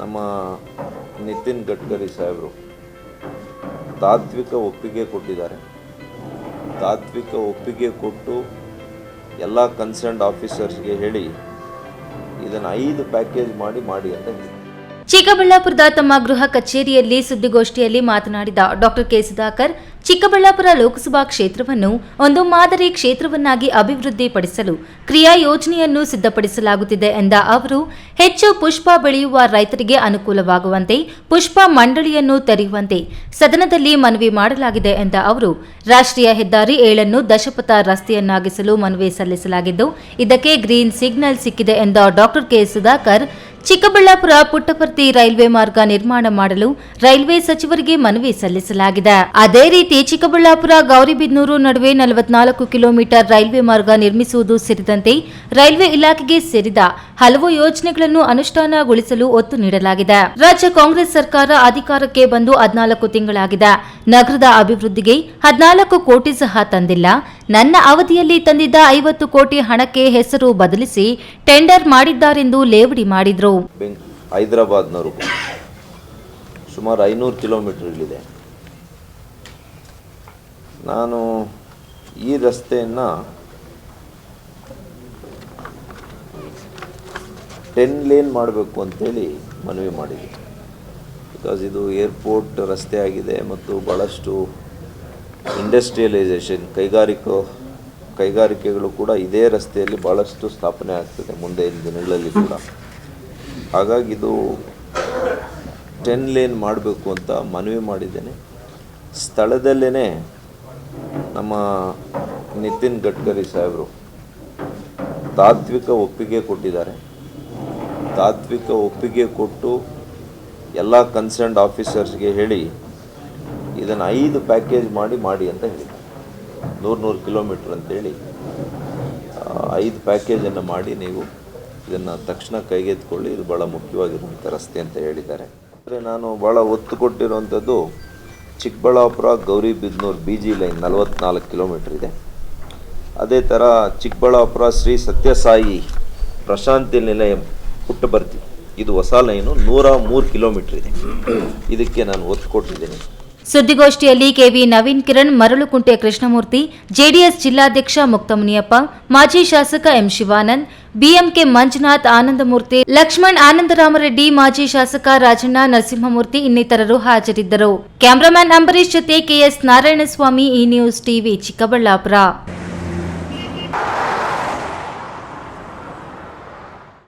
ನಮ್ಮ ನಿತಿನ್ ಗಡ್ಕರಿ ಸಾಹೇಬರು ತಾತ್ವಿಕ ಒಪ್ಪಿಗೆ ಕೊಟ್ಟಿದ್ದಾರೆ. ತಾತ್ವಿಕ ಒಪ್ಪಿಗೆ ಕೊಟ್ಟು ಎಲ್ಲ ಕನ್ಸರ್ನ್ಡ್ ಆಫೀಸರ್ಸ್ಗೆ ಹೇಳಿ, ಇದನ್ನು ಐದು ಪ್ಯಾಕೇಜ್ ಮಾಡಿ ಮಾಡಿ ಅಂತ ಚಿಕ್ಕಬಳ್ಳಾಪುರದ ತಮ್ಮ ಗೃಹ ಕಚೇರಿಯಲ್ಲಿ ಸುದ್ದಿಗೋಷ್ಠಿಯಲ್ಲಿ ಮಾತನಾಡಿದ ಡಾಕ್ಟರ್ ಕೆ ಸುಧಾಕರ್, ಚಿಕ್ಕಬಳ್ಳಾಪುರ ಲೋಕಸಭಾ ಕ್ಷೇತ್ರವನ್ನು ಒಂದು ಮಾದರಿ ಕ್ಷೇತ್ರವನ್ನಾಗಿ ಅಭಿವೃದ್ಧಿಪಡಿಸಲು ಕ್ರಿಯಾ ಯೋಜನೆಯನ್ನು ಸಿದ್ಧಪಡಿಸಲಾಗುತ್ತಿದೆ ಎಂದ ಅವರು, ಹೆಚ್ಚು ಪುಷ್ಪ ಬೆಳೆಯುವ ರೈತರಿಗೆ ಅನುಕೂಲವಾಗುವಂತೆ, ಪುಷ್ಪ ಮಂಡಳಿಯನ್ನು ತೆರೆಯುವಂತೆ ಸದನದಲ್ಲಿ ಮನವಿ ಮಾಡಲಾಗಿದೆ ಎಂದ ಅವರು, ರಾಷ್ಟ್ರೀಯ ಹೆದ್ದಾರಿ ಏಳನ್ನು ದಶಪಥ ರಸ್ತೆಯನ್ನಾಗಿಸಲು ಮನವಿ ಸಲ್ಲಿಸಲಾಗಿದ್ದು, ಇದಕ್ಕೆ ಗ್ರೀನ್ ಸಿಗ್ನಲ್ ಸಿಕ್ಕಿದೆ ಎಂದ doctor K Sudhakar Chikkaballapur Puttaparthi railway ಮಾರ್ಗ ನಿರ್ಮಾಣ ಮಾಡಲು ರೈಲ್ವೆ ಸಚಿವರಿಗೆ ಮನವಿ ಸಲ್ಲಿಸಲಾಗಿದೆ. ಅದೇ ರೀತಿ ಚಿಕ್ಕಬಳ್ಳಾಪುರ ಗೌರಿಬಿದ್ನೂರು ನಡುವೆ ನಲವತ್ನಾಲ್ಕು ಕಿಲೋಮೀಟರ್ ರೈಲ್ವೆ ಮಾರ್ಗ ನಿರ್ಮಿಸುವುದು ಸೇರಿದಂತೆ ರೈಲ್ವೆ ಇಲಾಖೆಗೆ ಸೇರಿದ ಹಲವು ಯೋಜನೆಗಳನ್ನು ಅನುಷ್ಠಾನಗೊಳಿಸಲು ಒತ್ತು ನೀಡಲಾಗಿದೆ. ರಾಜ್ಯ ಕಾಂಗ್ರೆಸ್ ಸರ್ಕಾರ ಅಧಿಕಾರಕ್ಕೆ ಬಂದು ಹದಿನಾಲ್ಕು ತಿಂಗಳಾಗಿದೆ. ನಗರದ ಅಭಿವೃದ್ಧಿಗೆ ಹದಿನಾಲ್ಕು ಕೋಟಿ ಸಹ ತಂದಿಲ್ಲ. ನನ್ನ ಅವಧಿಯಲ್ಲಿ ತಂದಿದ್ದ ಐವತ್ತು ಕೋಟಿ ಹಣಕ್ಕೆ ಹೆಸರು ಬದಲಿಸಿ ಟೆಂಡರ್ ಮಾಡಿದ್ದಾರೆಂದು ಲೇವಡಿ ಮಾಡಿದ್ರು. ಹೈದರಾಬಾದ್ನವರು ಸುಮಾರು ಐನೂರು ಕಿಲೋಮೀಟರ್ ಇಲ್ಲಿದೆ ನಾನು ಈ ರಸ್ತೆಯನ್ನು ಟೆನ್ ಲೇನ್ ಮಾಡಬೇಕು ಅಂತೇಳಿ ಮನವಿ ಮಾಡಿದೆ ಬಿಕಾಸ್ ಇದು ಏರ್ಪೋರ್ಟ್ ರಸ್ತೆ ಆಗಿದೆ ಮತ್ತು ಭಾಳಷ್ಟು ಇಂಡಸ್ಟ್ರಿಯಲೈಸೇಷನ್ ಕೈಗಾರಿಕಾ, ಕೈಗಾರಿಕೆಗಳು ಕೂಡ ಇದೇ ರಸ್ತೆಯಲ್ಲಿ ಭಾಳಷ್ಟು ಸ್ಥಾಪನೆ ಆಗ್ತದೆ ಮುಂದೆ ದಿನಗಳಲ್ಲಿ ಕೂಡ. ಹಾಗಾಗಿ ಇದು ಟೆನ್ ಲೇನ್ ಮಾಡಬೇಕು ಅಂತ ಮನವಿ ಮಾಡಿದ್ದೇನೆ. ಸ್ಥಳದಲ್ಲೇ ನಮ್ಮ ನಿತಿನ್ ಗಡ್ಕರಿ ಸಾಹೇಬರು ತಾತ್ವಿಕ ಒಪ್ಪಿಗೆ ಕೊಟ್ಟಿದ್ದಾರೆ. ತಾತ್ವಿಕ ಒಪ್ಪಿಗೆ ಕೊಟ್ಟು ಎಲ್ಲ ಕನ್ಸರ್ನ್ಡ್ ಆಫೀಸರ್ಸ್ಗೆ ಹೇಳಿ ಇದನ್ನು ಐದು ಪ್ಯಾಕೇಜ್ ಮಾಡಿ ಮಾಡಿ ಅಂತ ಹೇಳಿದ್ದಾರೆ ನೂರು ನೂರು ಕಿಲೋಮೀಟ್ರ್ ಅಂತೇಳಿ ಐದು ಪ್ಯಾಕೇಜನ್ನು ಮಾಡಿ ನೀವು ಇದನ್ನು ತಕ್ಷಣ ಕೈಗೆತ್ಕೊಳ್ಳಿ ಇದು ಭಾಳ ಮುಖ್ಯವಾಗಿರುವಂಥ ರಸ್ತೆ ಅಂತ ಹೇಳಿದ್ದಾರೆ. ಅಂದರೆ ನಾನು ಭಾಳ ಒತ್ತು ಕೊಟ್ಟಿರುವಂಥದ್ದು Chikkaballapur Gauribidanur B G line ನಲವತ್ನಾಲ್ಕು ಕಿಲೋಮೀಟ್ರ್ ಇದೆ. ಅದೇ ಥರ ಚಿಕ್ಕಬಳ್ಳಾಪುರ ಶ್ರೀ ಸತ್ಯಸಾಯಿ ಪ್ರಶಾಂತಿ ನಿಲಯ ಪುಟ್ಟಬರ್ತಿ. ಇದು ಹೊಸ ಲೈನು ನೂರ ಮೂರು ಕಿಲೋಮೀಟ್ರ್ ಇದೆ. ಇದಕ್ಕೆ ನಾನು ಒತ್ತು ಕೊಟ್ಟಿದ್ದೀನಿ. ಸುದ್ದಿಗೋಷ್ಠಿಯಲ್ಲಿ ಕೆವಿ ನವೀನ್ ಕಿರಣ್, ಮರಳುಕುಂಟೆ ಕೃಷ್ಣಮೂರ್ತಿ, ಜೆಡಿಎಸ್ ಜಿಲ್ಲಾಧ್ಯಕ್ಷ ಮುಕ್ತಮುನಿಯಪ್ಪ, ಮಾಜಿ ಶಾಸಕ ಎಂ ಶಿವಾನಂದ್, ಬಿಎಂಕೆ ಮಂಜುನಾಥ್ ಆನಂದಮೂರ್ತಿ, ಲಕ್ಷ್ಮಣ್ ಆನಂದರಾಮರೆಡ್ಡಿ, ಮಾಜಿ ಶಾಸಕ ರಾಜಣ್ಣ ನರಸಿಂಹಮೂರ್ತಿ ಇನ್ನಿತರರು ಹಾಜರಿದ್ದರು. ಕ್ಯಾಮರಾಮನ್ ಅಂಬರೀಶ್ ಜೊತೆ ಕೆಎಸ್ ನಾರಾಯಣಸ್ವಾಮಿ, ಈ ನ್ಯೂಸ್ ಟಿವಿ ಚಿಕ್ಕಬಳ್ಳಾಪುರ.